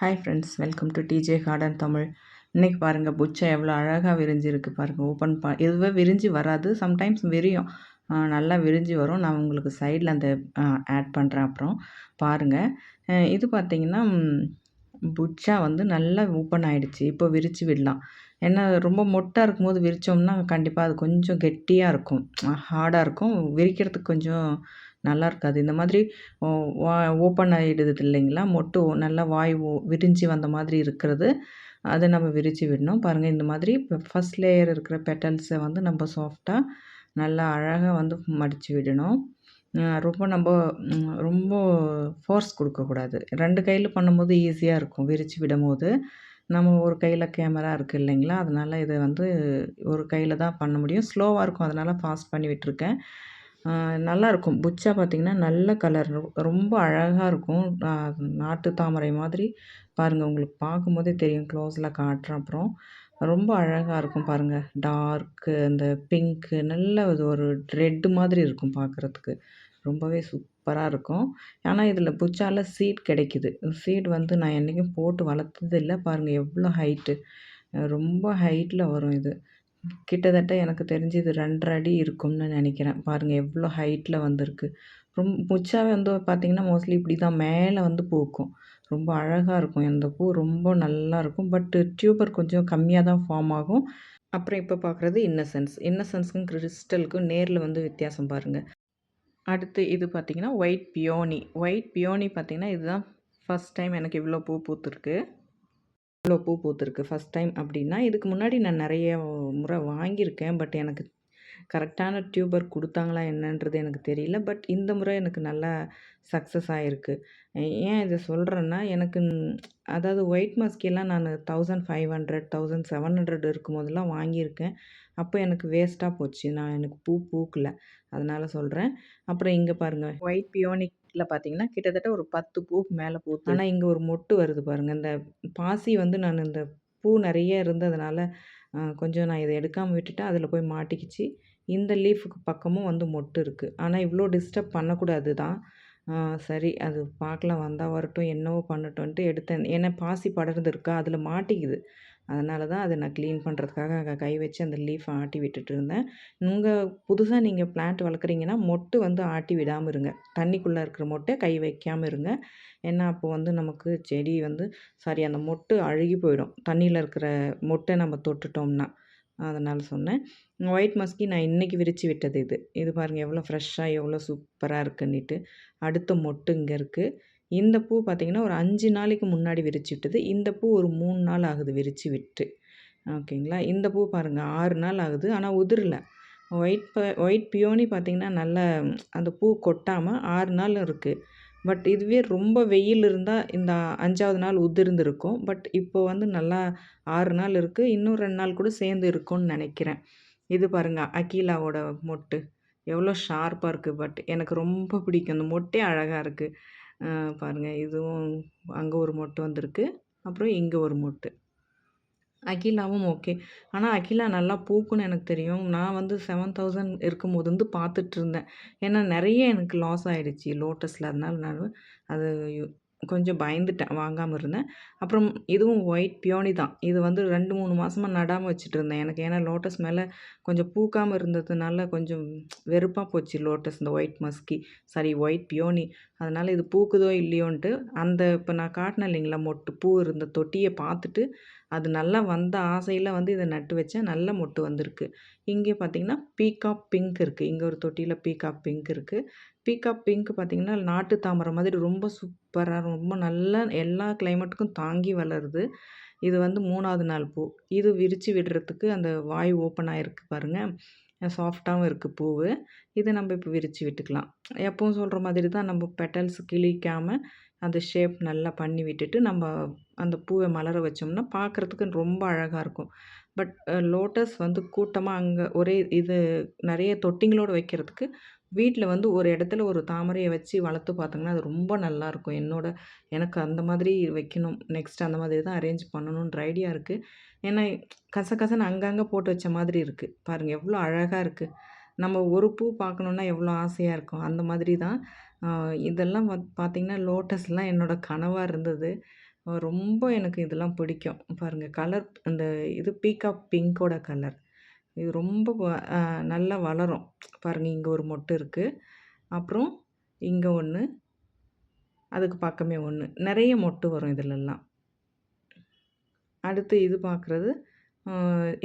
Hi friends welcome to DJ garden Tamil இன்றைக்கி பாருங்கள் புச்சை எவ்வளோ அழகாக விரிஞ்சிருக்கு பாருங்கள் ஓப்பன் பா இதுவே விரிஞ்சு வராது. சம்டைம்ஸ் விரியும். நல்லா விரிஞ்சு வரும். நான் உங்களுக்கு சைடில் அந்த ஆட் பண்ணுறேன் அப்புறம். பாருங்கள் இது பார்த்திங்கன்னா புச்சா வந்து நல்லா ஓப்பன் ஆகிடுச்சு இப்போ விரித்து விடலாம். ஏன்னா ரொம்ப மொட்டாக இருக்கும்போது விரித்தோம்னா கண்டிப்பாக அது கொஞ்சம் கெட்டியாக இருக்கும். ஹார்டாக இருக்கும். விரிக்கிறதுக்கு கொஞ்சம் நல்லா இருக்காது. இந்த மாதிரி வா ஓப்பன் ஆகிடுது இல்லைங்களா? மொட்டு நல்லா வாய் விரிஞ்சு வந்த மாதிரி இருக்கிறது. அதை நம்ம விரித்து விடணும். பாருங்கள் இந்த மாதிரி இப்போ ஃபஸ்ட் லேயர் இருக்கிற பெட்டல்ஸை வந்து நம்ம சாஃப்டாக நல்லா அழகாக வந்து மடித்து விடணும். ரொம்ப நம்ம ரொம்ப ஃபோர்ஸ் கொடுக்கக்கூடாது ரெண்டு கையில் பண்ணும்போது ஈஸியாக இருக்கும். விரித்து விடும்போது. நம்ம ஒரு கையில் கேமரா இருக்குது இல்லைங்களா? அதனால் இதை வந்து ஒரு கையில் தான் பண்ண முடியும். ஸ்லோவாக இருக்கும். அதனால் ஃபாஸ்ட் பண்ணி விட்டுருக்கேன். நல்லாயிருக்கும் புச்சா பார்த்திங்கன்னா நல்ல கலர். ரொம்ப அழகாக இருக்கும். நாட்டு தாமரை மாதிரி. பாருங்கள் உங்களுக்கு பார்க்கும்போதே தெரியும். க்ளோஸில் காட்டுறேன் அப்புறம். ரொம்ப அழகாக இருக்கும் பாருங்கள் டார்க்கு அந்த பிங்க்கு நல்ல இது ஒரு ரெட்டு மாதிரி இருக்கும் பார்க்குறதுக்கு ரொம்பவே சூப்பராக இருக்கும். ஆனால் இதில் புச்சால சீட் கிடைக்கிது. சீட் வந்து நான் என்றைக்கும் போட்டு வளர்த்தது இல்லை பாருங்கள் எவ்வளோ ஹைட்டு ரொம்ப ஹைட்டில் வரும் இது. கிட்டத்தட்ட எனக்கு தெரிஞ்சு இது ரெண்டரை அடி இருக்கும்னு நினைக்கிறேன். பாருங்கள் எவ்வளோ ஹைட்டில் வந்திருக்கு. ரொம்ப முச்சாவே வந்து பார்த்திங்கன்னா மோஸ்ட்லி இப்படி தான் மேலே வந்து பூக்கும். ரொம்ப அழகாக இருக்கும் இந்த பூ ரொம்ப நல்லா இருக்கும். பட்டு டியூபர் கொஞ்சம் கம்மியாக தான் ஃபார்ம் ஆகும். அப்புறம் இப்போ பார்க்குறது இன்னசென்ஸ் இன்னசென்ஸுக்கும் கிறிஸ்டலுக்கும் நேரில் வந்து வித்தியாசம் பாருங்கள் அடுத்து இது பார்த்திங்கன்னா ஒயிட் பியோனி ஒயிட் பியோனி பார்த்திங்கன்னா இதுதான் ஃபஸ்ட் டைம் எனக்கு இவ்வளோ பூ பூத்துருக்கு. இவ்வளோ பூ பூத்துருக்கு. ஃபஸ்ட் டைம் அப்படின்னா இதுக்கு முன்னாடி நான் நிறைய முறை வாங்கியிருக்கேன். பட் எனக்கு கரெக்டான டியூபர் கொடுத்தாங்களா என்னன்றது எனக்கு தெரியல. பட் இந்த முறை எனக்கு நல்லா சக்ஸஸ் ஆகிருக்கு ஏன் இதை சொல்கிறேன்னா எனக்கு அதாவது ஒயிட் மஸ்கிலாம் நான் thousand five hundred thousand seven hundred இருக்கும் போதெல்லாம் வாங்கியிருக்கேன். அப்போ எனக்கு வேஸ்ட்டாக போச்சு. நான் எனக்கு பூ பூக்கல. அதனால் சொல்கிறேன் அப்புறம் இங்கே பாருங்கள் ஒயிட் பியோனிக் பியோனிக்கில் பார்த்தீங்கன்னா கிட்டத்தட்ட ஒரு பத்து பூக்கு மேலே பூத்து ஆனால் இங்கே ஒரு மொட்டு வருது பாருங்கள் இந்த பாசி வந்து நான் இந்த பூ நிறைய இருந்ததுனால கொஞ்சம் நான் இதை எடுக்காமல் விட்டுட்டேன் அதில் போய் மாட்டிக்கிச்சு. இந்த லீஃபுக்கு பக்கமும் வந்து மொட்டு இருக்குது ஆனால் இவ்வளோ டிஸ்டர்ப் பண்ணக்கூடாது தான். சரி அது பார்க்கலாம் வந்தால் வரட்டும் என்னவோ பண்ணட்டும்ன்ட்டு எடுத்தேன். ஏன்னா பாசி படர்ந்து இருக்கா? அதில் மாட்டிக்குது. அதனால தான் அதை நான் க்ளீன் பண்ணுறதுக்காக கை வச்சு அந்த லீஃபை ஆட்டி விட்டுட்டு இருந்தேன். உங்கள் புதுசாக நீங்கள் பிளான்ட் வளர்க்குறீங்கன்னா மொட்டு வந்து ஆட்டி விடாமல் இருங்க. தண்ணிக்குள்ளே இருக்கிற மொட்டை கை வைக்காமல் இருங்க. ஏன்னா அப்போ வந்து நமக்கு செடி வந்து சாரி அந்த மொட்டு அழுகி போயிடும். தண்ணியில் இருக்கிற மொட்டை நம்ம தொட்டுட்டோம்னா. அதனால் சொன்னேன். ஒயிட் மஸ்கி நான் இன்றைக்கி விரித்து விட்டது இது. இது பாருங்கள் எவ்வளோ ஃப்ரெஷ்ஷாக எவ்வளோ சூப்பராக இருக்குன்னுட்டு. அடுத்த மொட்டு இங்கே இருக்குது இந்த பூ பார்த்திங்கன்னா ஒரு அஞ்சு நாளைக்கு முன்னாடி விரிச்சு விட்டது. இந்த பூ ஒரு மூணு நாள் ஆகுது விரித்து விட்டு. ஓகேங்களா? இந்த பூ பாருங்கள் ஆறு நாள் ஆகுது. ஆனால் உதிரலை. ஒயிட் ப ஒயிட் பியோனி பார்த்திங்கன்னா நல்ல அந்த பூ கொட்டாமல் ஆறு நாள் இருக்குது பட் இதுவே ரொம்ப வெயில் இருந்தால் இந்த அஞ்சாவது நாள் உதிர்ந்துருக்கும். பட் இப்போ வந்து நல்லா ஆறு நாள் இருக்குது இன்னும் ரெண்டு நாள் கூட சேர்ந்து இருக்கும்னு நினைக்கிறேன். இது பாருங்கள் அக்கீலாவோட மொட்டு. எவ்வளோ ஷார்ப்பாக இருக்குது பட் எனக்கு ரொம்ப பிடிக்கும். அந்த மொட்டே அழகாக இருக்குது பாருங்கள் இதுவும் அங்கே ஒரு மொட்டு வந்திருக்கு. அப்புறம் இங்கே ஒரு மொட்டு. அகிலாவும் ஓகே. ஆனால் அகிலா நல்லா பூக்குன்னு எனக்கு தெரியும். நான் வந்து செவன் தௌசண்ட் இருக்கும்போது வந்து பார்த்துட்ருந்தேன் ஏன்னா நிறைய எனக்கு லாஸ் ஆகிடுச்சி லோட்டஸில் அதனால நான் அது கொஞ்சம் பயந்துட்டேன் வாங்காமல் இருந்தேன். அப்புறம் இதுவும் ஒயிட் பியோனி தான். இது வந்து ரெண்டு மூணு மாதமாக நடாமல் வச்சுட்டு இருந்தேன் எனக்கு ஏன்னா லோட்டஸ் மேலே கொஞ்சம் பூக்காமல் இருந்ததுனால கொஞ்சம் வெறுப்பாக போச்சு லோட்டஸ் இந்த white musky sorry white peony அதனால் இது பூக்குதோ இல்லையோன்ட்டு அந்த இப்போ நான் காட்டினேன் இல்லைங்களா மொட்டு பூ இருந்த தொட்டியை பார்த்துட்டு அது நல்லா வந்த ஆசையில் வந்து இதை நட்டு வச்சேன். நல்ல மொட்டு வந்திருக்கு. இங்கே பார்த்தீங்கன்னா பீகாக் பிங்க் இருக்குது இங்கே ஒரு தொட்டியில் பீகாக் பிங்க் இருக்குது பீகாக் பிங்க் பார்த்திங்கன்னா நாட்டு தாமரை மாதிரி ரொம்ப சூப் சூப்பராக ரொம்ப நல்லா எல்லா கிளைமேட்டுக்கும் தாங்கி வளருது. இது வந்து மூணாவது நாள் பூ. இது விரித்து விடுறதுக்கு அந்த வாய் ஓப்பன் ஆகிருக்கு பாருங்கள் சாஃப்டாகவும் இருக்குது பூ இதை நம்ம இப்போ விரித்து விட்டுக்கலாம். எப்பவும் சொல்கிற மாதிரி தான் நம்ம பெட்டல்ஸ் கிழிக்காமல் அந்த ஷேப் நல்லா பண்ணி விட்டுட்டு நம்ம அந்த பூவை மலர வச்சோம்னா பார்க்குறதுக்கு ரொம்ப அழகாக இருக்கும். பட் லோட்டஸ் வந்து கூட்டமாக அங்கே ஒரே இது நிறைய தொட்டிங்களோடு வைக்கிறதுக்கு வீட்டில் வந்து ஒரு இடத்துல ஒரு தாமரையை வச்சு வளர்த்து பார்த்தோம்னா அது ரொம்ப நல்லாயிருக்கும் என்னோட எனக்கு அந்த மாதிரி வைக்கணும். நெக்ஸ்ட் அந்த மாதிரி தான் அரேஞ்ச் பண்ணணுன்ற ஐடியா இருக்குது ஏன்னா கசகசன்னு அங்கங்கே போட்டு வச்ச மாதிரி இருக்குது பாருங்கள் எவ்வளோ அழகாக இருக்குது நம்ம ஒரு பூ பார்க்கணுன்னா எவ்வளோ ஆசையாக இருக்கும். அந்த மாதிரி தான். இதெல்லாம் பார்த்திங்கன்னா லோட்டஸ்லாம் என்னோடய கனவாக இருந்தது. ரொம்ப எனக்கு இதெல்லாம் பிடிக்கும். பாருங்கள் கலர் அந்த இது பீகாக் பிங்கோட கலர். இது ரொம்ப நல்லா வளரும். பாருங்கள் இங்கே ஒரு மொட்டு இருக்குது அப்புறம் இங்கே ஒன்று அதுக்கு பக்கமே ஒன்று நிறைய மொட்டு வரும் இதிலெல்லாம் அடுத்து இது பார்க்குறது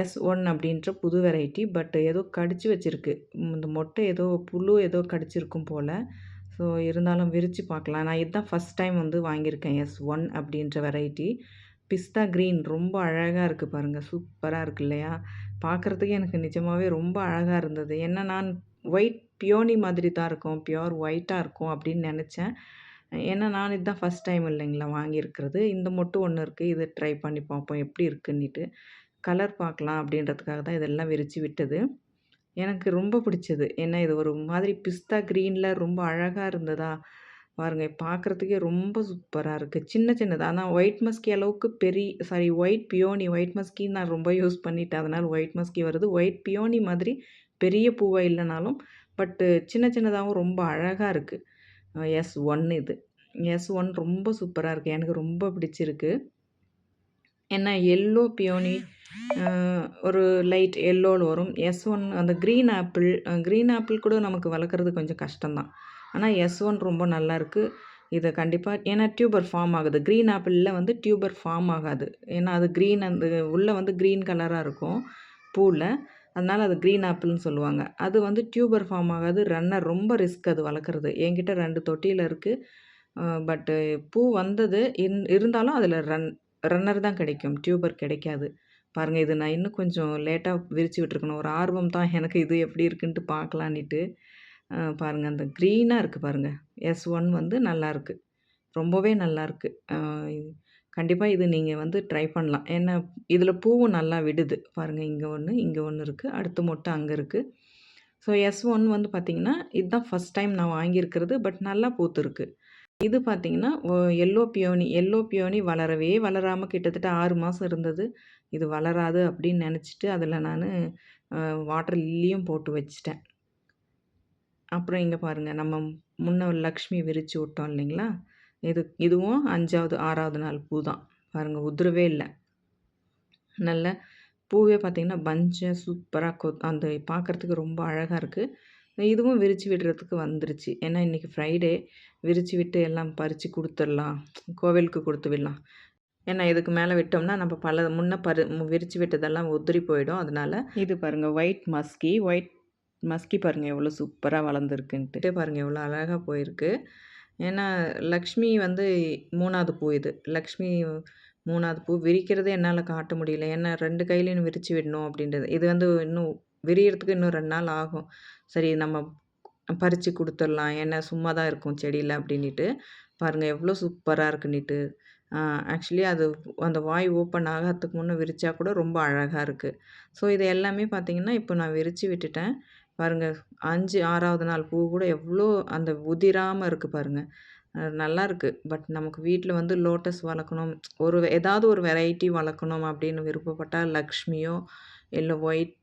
எஸ் ஒன் அப்படின்ற புது வெரைட்டி. பட் ஏதோ கடிச்சு வச்சுருக்கு இந்த மொட்டை ஏதோ புழு ஏதோ கடிச்சிருக்கும் போல் ஸோ இருந்தாலும் விரித்து பார்க்கலாம். நான் இதுதான் ஃபர்ஸ்ட் டைம் வந்து வாங்கியிருக்கேன். எஸ் ஒன் அப்படின்ற வெரைட்டி. பிஸ்தா க்ரீன் ரொம்ப அழகாக இருக்குது பாருங்கள் சூப்பராக இருக்குது இல்லையா? பார்க்குறதுக்கு எனக்கு நிஜமாகவே ரொம்ப அழகாக இருந்தது. என்ன நான் ஒயிட் பியோனி மாதிரி தான் இருக்கும். பியோர் ஒயிட்டாக இருக்கும் அப்படின்னு நினச்சேன் ஏன்னா நான் இதுதான் ஃபர்ஸ்ட் டைம் இல்லைங்களா வாங்கியிருக்கிறது. இந்த மட்டும் ஒன்று இருக்குது இது ட்ரை பண்ணி பார்ப்போம் எப்படி இருக்குன்னிட்டு. கலர் பார்க்கலாம் அப்படின்றதுக்காக தான் இதெல்லாம் விரித்து விட்டது. எனக்கு ரொம்ப பிடிச்சது. ஏன்னா இது ஒரு மாதிரி பிஸ்தா க்ரீனில் ரொம்ப அழகாக இருந்ததா, பாருங்க பார்க்குறதுக்கே ரொம்ப சூப்பராக இருக்குது சின்ன சின்னதாக ஆனால் ஒயிட் மஸ்கி அளவுக்கு பெரிய sorry white peony white musky நான் ரொம்ப யூஸ் பண்ணிட்டேன். அதனால் ஒயிட் மஸ்கி வருது. ஒயிட் பியோனி மாதிரி பெரிய பூவாக இல்லைனாலும் பட்டு சின்ன சின்னதாகவும் ரொம்ப அழகாக இருக்குது எஸ் ஒன் இது. எஸ் ஒன் ரொம்ப சூப்பராக இருக்குது எனக்கு ரொம்ப பிடிச்சிருக்கு. ஏன்னா எல்லோ பியோனி ஒரு லைட் எல்லோவில் வரும். எஸ் ஒன் அந்த க்ரீன் ஆப்பிள் க்ரீன் ஆப்பிள் கூட நமக்கு வளர்க்குறது கொஞ்சம் கஷ்டம் ஆனால் எஸ் ஒன் ரொம்ப நல்லாயிருக்கு இதை கண்டிப்பாக ஏன்னா டியூபர் ஃபார்ம் ஆகுது. க்ரீன் ஆப்பிளில் வந்து டியூபர் ஃபார்ம் ஆகாது. ஏன்னா அது க்ரீன் அந்த உள்ளே வந்து கிரீன் கலராக இருக்கும் பூவில் அதனால் அது க்ரீன் ஆப்பிள்னு சொல்லுவாங்க. அது வந்து டியூபர் ஃபார்ம் ஆகாது. ரன்னர் ரொம்ப ரிஸ்க் அது வளர்க்குறது. என்கிட்ட ரெண்டு தொட்டியில் இருக்குது பட்டு பூ வந்தது. இன் இருந்தாலும் அதில் ரன் ரன்னர் தான் கிடைக்கும். டியூபர் கிடைக்காது. பாருங்கள் இது நான் இன்னும் கொஞ்சம் லேட்டாக விரிச்சு விட்டுருக்கணும். ஒரு ஆர்வம் தான் எனக்கு இது எப்படி இருக்குன்ட்டு பார்க்கலான்ட்டு பாருங்கள் அந்த க்ரீனாக இருக்குது பாருங்கள் எஸ் ஒன் வந்து நல்லாயிருக்கு ரொம்பவே நல்லாயிருக்கு கண்டிப்பாக இது நீங்கள் வந்து ட்ரை பண்ணலாம். ஏன்னா இதில் பூவும் நல்லா விடுது. பாருங்கள் இங்கே ஒன்று இங்கே ஒன்று இருக்குது அடுத்த மொட்டை அங்கே இருக்குது ஸோ எஸ் ஒன் வந்து பார்த்திங்கன்னா இதுதான் ஃபஸ்ட் டைம் நான் வாங்கியிருக்கிறது. பட் நல்லா பூத்துருக்கு இது பார்த்திங்கன்னா எல்லோ பியோனி எல்லோ பியோனி வளரவே வளராமல் கிட்டத்தட்ட ஆறு மாதம் இருந்தது. இது வளராது அப்படின்னு நினச்சிட்டு அதில் நான் வாட்டர் லில்லியும் போட்டு வச்சிட்டேன் அப்புறம் இங்கே பாருங்கள் நம்ம முன்ன லக்ஷ்மி விரித்து விட்டோம் இல்லைங்களா? இது இதுவும் 5வது, 6வது நாள் பூ தான். பாருங்கள் உதிரவே இல்லை நல்ல பூவே பார்த்திங்கன்னா பஞ்சை சூப்பராக கொ அந்த பார்க்குறதுக்கு ரொம்ப அழகாக இருக்குது இதுவும் விரித்து விடுறதுக்கு வந்துருச்சு. ஏன்னா இன்றைக்கி ஃப்ரைடே விரித்து விட்டு எல்லாம் பறித்து கொடுத்துடலாம் கோவிலுக்கு கொடுத்து விடலாம். ஏன்னா இதுக்கு மேலே விட்டோம்னா, நம்ம பல முன்ன பரு விரித்து விட்டதெல்லாம் உதிரி போயிடும். அதனால் இது பாருங்கள் ஒயிட் மஸ்கி. ஒயிட் மஸ்கி பாருங்க எவ்வளோ சூப்பராக வளர்ந்துருக்குன்ட்டு. பாருங்கள் எவ்வளோ அழகாக போயிருக்கு. ஏன்னா லக்ஷ்மி வந்து மூணாவது பூ இது. லக்ஷ்மி மூணாவது பூ விரிக்கிறதே என்னால் காட்ட முடியல. ஏன்னா ரெண்டு கையிலையும் விரித்து விடணும் அப்படின்றது. இது வந்து இன்னும் விரியறதுக்கு இன்னும் ரெண்டு நாள் ஆகும். சரி நம்ம பறித்து கொடுத்துடலாம் ஏன்னா சும்மா தான் இருக்கும் செடியில் அப்படின்ட்டு பாருங்கள் எவ்வளோ சூப்பராக இருக்குன்னிட்டு. ஆக்சுவலி அது அந்த வாய் ஓப்பன் ஆகறதுக்கு முன்னே விரித்தா கூட ரொம்ப அழகாக இருக்குது ஸோ இது எல்லாமே பார்த்தீங்கன்னா, இப்போ நான் விரித்து விட்டுட்டேன். பாருங்க 5, 6வது நாள் பூ கூட எவ்வளோ அந்த உதிராமல் இருக்குது பாருங்கள் நல்லா இருக்குது பட் நமக்கு வீட்டில் வந்து லோட்டஸ் வளர்க்கணும். ஒரு ஏதாவது ஒரு வெரைட்டி வளர்க்கணும் அப்படின்னு விருப்பப்பட்டால் லக்ஷ்மியோ, இல்லை ஒயிட்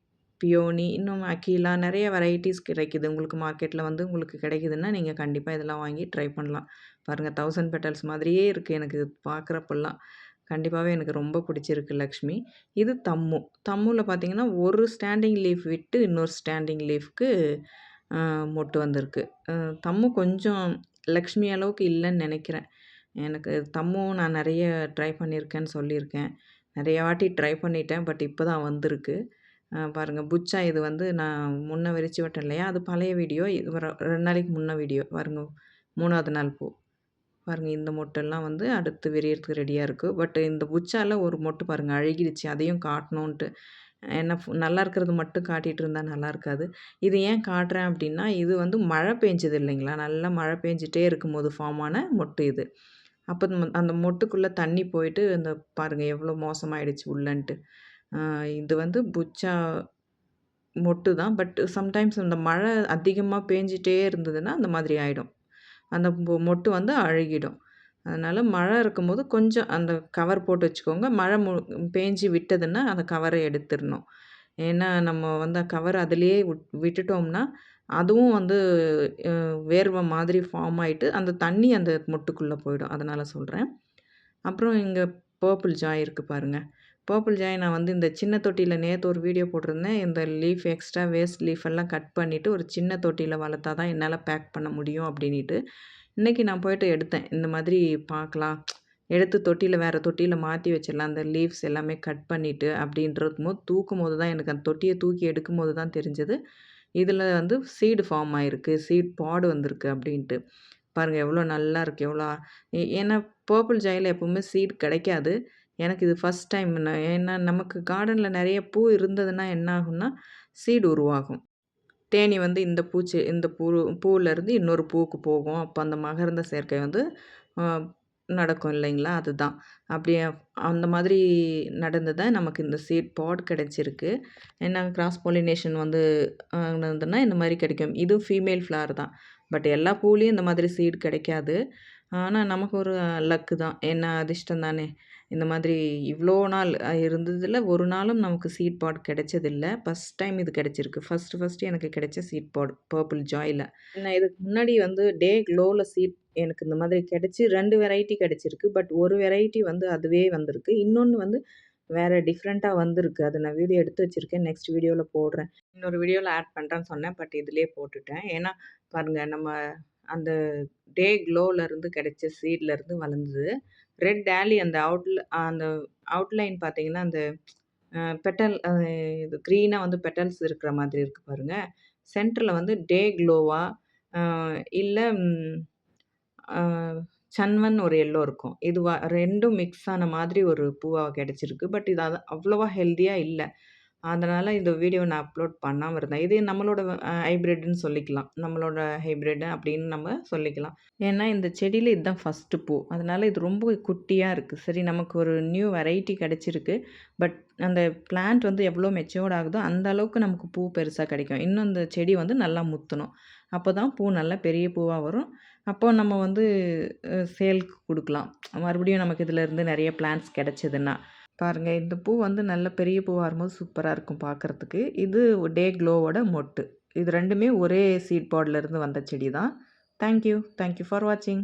பியோனி, இன்னும் அக்கீலா நிறைய வெரைட்டிஸ் கிடைக்குது. உங்களுக்கு மார்க்கெட்டில் வந்து உங்களுக்கு கிடைக்குதுன்னா, நீங்கள் கண்டிப்பாக இதெல்லாம் வாங்கி ட்ரை பண்ணலாம். பாருங்கள் தௌசண்ட் பெட்டல்ஸ் மாதிரியே இருக்குது எனக்கு இது கண்டிப்பாகவே எனக்கு ரொம்ப பிடிச்சிருக்கு லக்ஷ்மி. இது தம்மு. தம்முவில் பார்த்தீங்கன்னா, ஒரு ஸ்டாண்டிங் லீஃப் விட்டு இன்னொரு ஸ்டாண்டிங் லீஃப்க்கு மொட்டு வந்திருக்கு. தம்மு கொஞ்சம் லக்ஷ்மி அளவுக்கு இல்லைன்னு நினைக்கிறேன் எனக்கு தம்மும் நான் நிறைய ட்ரை பண்ணியிருக்கேன்னு சொல்லியிருக்கேன். நிறைய வாட்டி ட்ரை பண்ணிட்டேன். பட் இப்போ தான் வந்திருக்கு. பாருங்கள் புச்சா இது வந்து நான் முன்ன விரிச்சு விட்டேன் இல்லையா? அது பழைய வீடியோ. இது ஒரு 2 நாளைக்கு முன்ன வீடியோ. பாருங்க மூணாவது நாள் பூ. பாருங்கள் இந்த மொட்டெல்லாம் வந்து அடுத்து விரியறதுக்கு ரெடியாக இருக்குது பட் இந்த புச்சால ஒரு மொட்டு பாருங்கள் அழுகிடுச்சு. அதையும் காட்டணுன்ட்டு. என்ன நல்லா இருக்கிறது மட்டும் காட்டிகிட்டு இருந்தால் நல்லா இருக்காது. இது ஏன் காட்டுறேன் அப்படின்னா, இது வந்து மழை பெஞ்சது இல்லைங்களா? நல்லா மழை பெஞ்சிட்டே இருக்கும்போது ஃபார்ம் ஆன மொட்டு இது. அப்போ அந்த மொட்டுக்குள்ளே தண்ணி போயிட்டு இந்த பாருங்கள் எவ்வளோ மோசமாயிடுச்சு உள்ளன்ட்டு. இது வந்து புச்சா மொட்டு தான். பட் சம்டைம்ஸ் அந்த மழை அதிகமாக பேஞ்சிட்டே இருந்ததுன்னா, அந்த மாதிரி ஆகிடும் அந்த மொட்டு வந்து அழுகிடும். அதனால் மழை இருக்கும்போது கொஞ்சம் அந்த கவர் போட்டு வச்சுக்கோங்க. மழை மு பேஞ்சு விட்டதுன்னா, அந்த கவரை எடுத்துடணும் ஏன்னா நம்ம வந்து கவர் அதிலேயே விட் விட்டுட்டோம்னா, அதுவும் வந்து வேர்வை மாதிரி ஃபார்ம் ஆகிட்டு அந்த தண்ணி அந்த மொட்டுக்குள்ளே போயிடும். அதனால் சொல்கிறேன் அப்புறம் இங்கே பர்பிள் ஜாய் இருக்குது பாருங்கள் பர்பிள் ஜாய் நான் வந்து இந்த சின்ன தொட்டியில் நேற்று ஒரு வீடியோ போட்டிருந்தேன். இந்த லீஃப் எக்ஸ்ட்ரா வேஸ்ட் லீஃப் எல்லாம் கட் பண்ணிவிட்டு ஒரு சின்ன தொட்டியில் வளர்த்தா தான் என்னால் பேக் பண்ண முடியும் அப்படின்ட்டு இன்றைக்கி நான் போயிட்டு எடுத்தேன். இந்த மாதிரி பார்க்கலாம் எடுத்து தொட்டியில் வேறு தொட்டியில் மாற்றி வச்சிடலாம். அந்த லீவ்ஸ் எல்லாமே கட் பண்ணிவிட்டு அப்படின்றது போது தூக்கும் போது தான் எனக்கு அந்த தொட்டியை தூக்கி எடுக்கும் போது தான் தெரிஞ்சது. இதில் வந்து சீடு ஃபார்ம் ஆகிருக்கு சீட் பாடு வந்திருக்கு அப்படின்ட்டு. பாருங்கள் எவ்வளோ நல்லா இருக்குது எவ்வளோ ஏன்னா பர்பிள் ஜாயில் எப்போவுமே சீட் கிடைக்காது. எனக்கு இது ஃபஸ்ட் டைம் ஏன்னா நமக்கு கார்டனில் நிறைய பூ இருந்ததுன்னா என்ன ஆகும்னா சீடு உருவாகும். தேனி வந்து இந்த பூச்சி இந்த பூ பூவிலேருந்து இன்னொரு பூவுக்கு போகும். அப்போ அந்த மகர்ந்த சேர்க்கை வந்து நடக்கும் இல்லைங்களா? அதுதான். அப்படியே அந்த மாதிரி நடந்து தான் நமக்கு இந்த சீட் பாட் கிடச்சிருக்கு. ஏன்னா கிராஸ் பாலினேஷன் வந்து நடந்ததுன்னா இந்த மாதிரி கிடைக்கும். இதுவும் ஃபீமேல் ஃப்ளார் தான். பட் எல்லா பூலேயும் இந்த மாதிரி சீட் கிடைக்காது. ஆனால் நமக்கு ஒரு லக்கு தான். என்ன அதிர்ஷ்டம் தானே இந்த மாதிரி இவ்வளோ நாள் இருந்ததில் ஒரு நாளும் நமக்கு சீட் பாட் கிடைச்சதில்ல. ஃபஸ்ட் டைம் இது கிடச்சிருக்கு. ஃபஸ்ட்டு ஃபஸ்ட்டு எனக்கு கிடைச்ச சீட் பாட் பர்பிள் ஜாயில். நான் இதுக்கு முன்னாடி வந்து டே க்ளோவில் சீட் எனக்கு இந்த மாதிரி கிடச்சி ரெண்டு வெரைட்டி கிடச்சிருக்கு. பட் ஒரு வெரைட்டி வந்து அதுவே வந்திருக்கு. இன்னொன்று வந்து வேறு டிஃப்ரெண்ட்டாக வந்திருக்கு. அதை நான் வீடியோ எடுத்து வச்சுருக்கேன். நெக்ஸ்ட் வீடியோவில் போடுறேன். இன்னொரு வீடியோவில் ஆட் பண்ணுறேன்னு சொன்னேன். பட் இதிலே போட்டுட்டேன். ஏன்னா பாருங்கள் நம்ம அந்த டே க்ளோவிலேருந்து கிடைச்ச சீட்லேருந்து வளர்ந்தது. ரெட் டேலி அந்த அவுட்ல அந்த அவுட்லைன் பார்த்தீங்கன்னா அந்த பெட்டல் இது க்ரீனாக வந்து பெட்டல்ஸ் இருக்கிற மாதிரி இருக்குது பாருங்கள் சென்டரில் வந்து டே க்ளோவா இல்லை சன்வன் ஒரு எல்லோ இருக்கும். இது ரெண்டும் மிக்ஸ் ஆன மாதிரி ஒரு பூவாக கிடச்சிருக்கு. பட் இது அது அவ்வளோவா ஹெல்த்தியாக இல்லை. அதனால் இந்த வீடியோ நான் அப்லோட் பண்ணாமல் இருந்தேன். இது நம்மளோட ஹைப்ரிட்னு சொல்லிக்கலாம். நம்மளோட ஹைப்ரிட் அப்படின்னு நம்ம சொல்லிக்கலாம். ஏன்னா இந்த செடியில் இதுதான் ஃபஸ்ட்டு பூ. அதனால் இது ரொம்ப குட்டியாக இருக்குது சரி நமக்கு ஒரு நியூ வெரைட்டி கிடச்சிருக்கு. பட் அந்த பிளான்ட் வந்து எவ்வளோ மெச்சோர்ட் ஆகுதோ அந்த அளவுக்கு நமக்கு பூ பெருசாக கிடைக்கும். இன்னும் இந்த செடி வந்து நல்லா முத்தணும். அப்போ தான் பூ நல்லா பெரிய பூவாக வரும். அப்போ நம்ம வந்து சேல்க்கு கொடுக்கலாம். மறுபடியும் நமக்கு இதிலேருந்து நிறைய பிளான்ஸ் கிடச்சிதுன்னா. பாருங்கள் இந்த பூ வந்து நல்ல பெரிய பூவாக வரும்போது சூப்பராக இருக்கும் பார்க்குறதுக்கு இது டே க்ளோவோட மொட்டு. இது ரெண்டுமே ஒரே சீட் பாட்லேருந்து வந்த செடி தான். தேங்க்யூ தேங்க்யூ ஃபார் வாட்சிங்